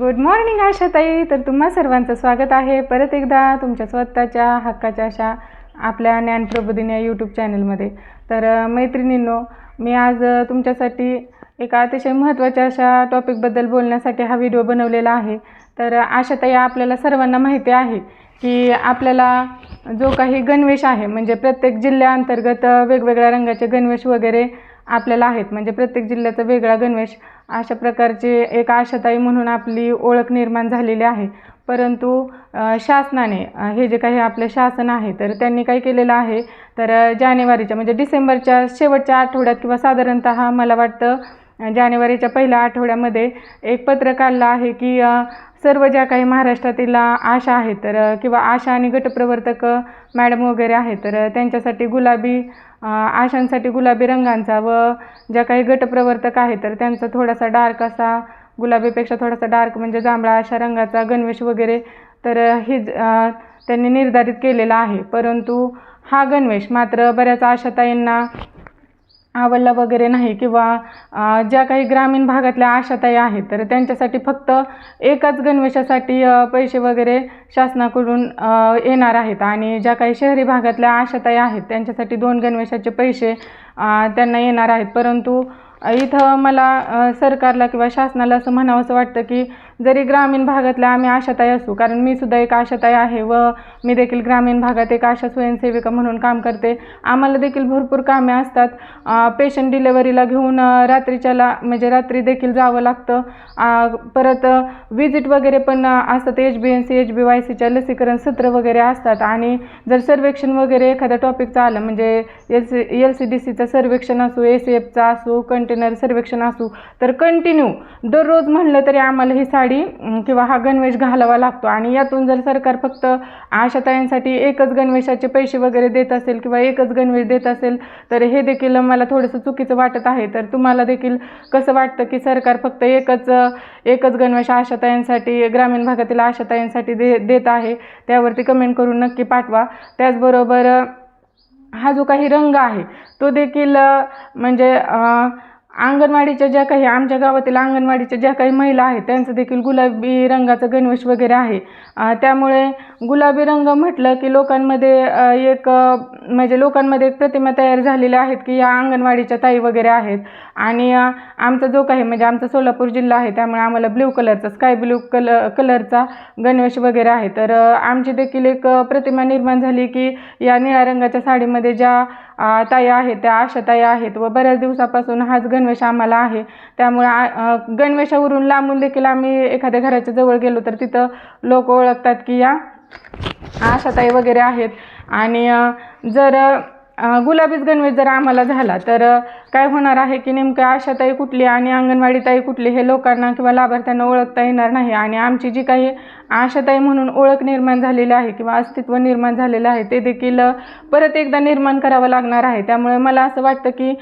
Good morning आशाताई. तर तुम्हा सर्वांचं स्वागत आहे. परत एकदा तुमच्या स्वतःच्या हक्काच्या अशा आपल्या ज्ञानप्रबोधिनी या यूट्यूब चॅनलमध्ये तर मैत्रिणींनो मी आज तुमच्यासाठी एका अतिशय महत्त्वाच्या अशा टॉपिकबद्दल बोलण्यासाठी हा व्हिडिओ बनवलेला आहे. तर आशाताई आपल्याला सर्वांना माहिती आहे की आपल्याला जो काही गणवेश आहे म्हणजे प्रत्येक जिल्ह्याअंतर्गत वेगवेगळ्या रंगाचे गणवेश वगैरे आपल्याला आहेत. म्हणजे प्रत्येक जिल्ह्याचा वेगळा गणवेश अशा प्रकारचे एक आशाताई म्हणून आपली ओळख निर्माण झालेली आहे. परंतु शासनाने हे जे काही आपलं शासन आहे तर त्यांनी काय केलेलं आहे? तर जानेवारीच्या म्हणजे डिसेंबरच्या शेवटच्या आठवड्यात किंवा साधारणतः मला वाटतं जानेवारीच्या पहिल्या आठवड्यामध्ये एक पत्र काढलं आहे की सर्व ज्या काही महाराष्ट्रातील आशा आहेत तर किंवा आशा आणि गटप्रवर्तक मॅडम वगैरे आहेत तर त्यांच्यासाठी गुलाबी आशांसाठी गुलाबी रंगांचा व ज्या काही गटप्रवर्तक आहेत तर त्यांचा थोडासा डार्क असा गुलाबीपेक्षा थोडासा डार्क म्हणजे जांभळा अशा रंगाचा गणवेश वगैरे तर हे त्यांनी निर्धारित केलेला आहे. परंतु हा गणवेश मात्र बऱ्याच आशाताईंना आवडला वगैरे नाही किंवा ज्या काही ग्रामीण भागातल्या आशाताई आहेत तर त्यांच्यासाठी फक्त एकाच गणवेशासाठी पैसे वगैरे शासनाकडून येणार आहेत. आणि ज्या काही शहरी भागातल्या आशाताई आहेत त्यांच्यासाठी दोन गणवेशाचे पैसे त्यांना येणार आहेत. परंतु इथं मला सरकारला किंवा शासनाला असं म्हणावंसं वाटतं की जरी ग्रामीण भागातल्या आम्ही आशाताई असू कारण मी सुद्धा एक आशाताई आहे व मी देखील ग्रामीण भागात एक आशा स्वयंसेविका म्हणून काम करते. आम्हाला देखील भरपूर कामे असतात. पेशंट डिलेवरीला घेऊन रात्रीच्या रात्रीच्याला म्हणजे रात्री देखील जावं लागतं. परत विजिट वगैरे पण असतात. H B N C H B Y सीच्या लसीकरण सत्र वगैरे असतात आणि जर सर्वेक्षण वगैरे एखाद्या टॉपिकचं आलं म्हणजे L C L C D सीचं सर्वेक्षण असू ए सी एफचं असू कंटेनर सर्वेक्षण असू तर कंटिन्यू दररोज म्हणलं तरी आम्हाला ही साडी साडी किंवा हा गणवेश घालावा लागतो. आणि यातून जर सरकार फक्त आशाताईंसाठी एकच गणवेशाचे पैसे वगैरे देत असेल किंवा एकच गणवेश देत असेल तर हे देखील मला थोडंसं चुकीचं वाटत आहे. तर तुम्हाला देखील कसं वाटतं की सरकार फक्त एकच एकच गणवेश आशाताईंसाठी ग्रामीण भागातील आशाताईंसाठी दे देत आहे? त्यावरती कमेंट करून नक्की पाठवा. त्याचबरोबर हा जो काही रंग आहे तो देखील म्हणजे अंगणवाडीच्या ज्या काही आमच्या गावातील अंगणवाडीच्या ज्या काही महिला आहेत त्यांचं देखील गुलाबी रंगाचं गणवेश वगैरे आहे. त्यामुळे गुलाबी रंग म्हटलं की लोकांमध्ये एक म्हणजे लोकांमध्ये एक प्रतिमा तयार झालेल्या आहेत की या अंगणवाडीच्या ताई वगैरे आहेत. आणि आमचा जो काही म्हणजे आमचा सोलापूर जिल्हा आहे त्यामुळे आम्हाला ब्ल्यू कलरचा स्काय ब्ल्यू कल कलरचा गणवेश वगैरे आहे. तर आमची देखील एक प्रतिमा निर्माण झाली की या निळ्या रंगाच्या साडीमध्ये ज्या ताई आहेत त्या आशाताई आहेत व बऱ्याच दिवसापासून हाच गणवेश आम्हाला आहे. त्यामुळे आ- गणवेशावरून लांबून देखील आम्ही एखाद्या घराच्या जवळ गेलो तर तिथं लोक ओळखतात की या आशाताई वगैरे आहेत. आणि जर गुलाबीच गणवेश जर आम्हाला झाला तर काय होणार आहे की नेमकं आशाताई कुठली आणि अंगणवाडी ताई कुठली हे लोकांना किंवा लाभार्थ्यांना ओळखता येणार नाही. आणि आमची जी काही आशाताई म्हणून ओळख निर्माण झालेली आहे किंवा अस्तित्व निर्माण झालेलं आहे ते देखील परत एकदा निर्माण करावं लागणार आहे. त्यामुळे मला असं वाटतं की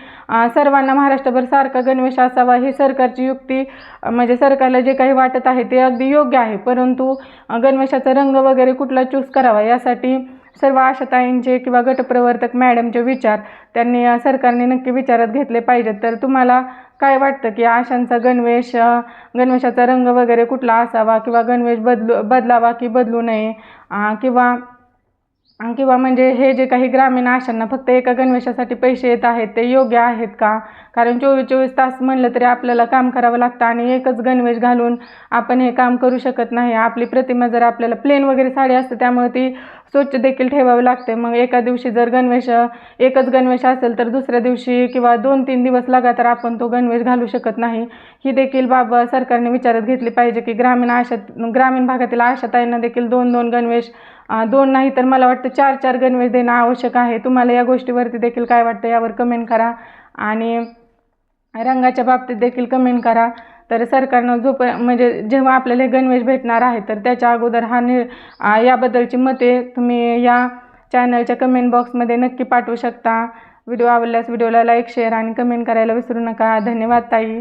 सर्वांना महाराष्ट्रभर सारखा गणवेश असावा ही सरकारची युक्ती म्हणजे सरकारला जे काही वाटत आहे ते अगदी योग्य आहे. परंतु गणवेशाचा रंग वगैरे कुठला चूज करावा यासाठी सर्व आशाताईंचे किंवा गटप्रवर्तक मॅडमचे विचार त्यांनी सरकारने नक्की विचारात घेतले पाहिजेत. तर तुम्हाला काय वाटतं की आशांचा गणवेश गणवेशाचा रंग वगैरे कुठला असावा किंवा गणवेश बदलू बदलावा की बदलू नये? किंवा किंवा म्हणजे हे जे काही ग्रामीण आशांना फक्त एका गणवेशासाठी पैसे येत आहेत ते योग्य आहेत का? कारण चोवीस चोवीस तास म्हणलं तरी आपल्याला काम करावं लागतं आणि एकच गणवेश घालून आपण हे काम करू शकत नाही. आपली प्रतिमा जर आपल्याला प्लेन वगैरे साडी असते त्यामुळे ती स्वच्छ देखील ठेवावी लागते. मग एका दिवशी जर गणवेश एकच गणवेश असेल तर दुसऱ्या दिवशी किंवा दोन तीन दिवस लगातार आपण तो गणवेश घालू शकत नाही. ही देखील बाब सरकारने विचारात घेतली पाहिजे की ग्रामीण आशा ग्रामीण भागातील आशाताईंना देखील दोन दोन गणवेश दोन नाही तर मला वाटतं चार चार गणवेश देणं आवश्यक आहे. तुम्हाला या गोष्टीवरती देखील काय वाटतं यावर कमेंट करा. आणि रंगाच्या बाबतीत देखील कमेंट करा. तर सरकारनं जो प म्हणजे जेव्हा आपल्याला हे गणवेश भेटणार आहे तर त्याच्या अगोदर हा नि याबद्दलची मते तुम्ही या चॅनलच्या कमेंट बॉक्समध्ये नक्की पाठवू शकता. व्हिडिओ आवडल्यास व्हिडिओला लाईक शेअर आणि कमेंट करायला विसरू नका. धन्यवाद ताई.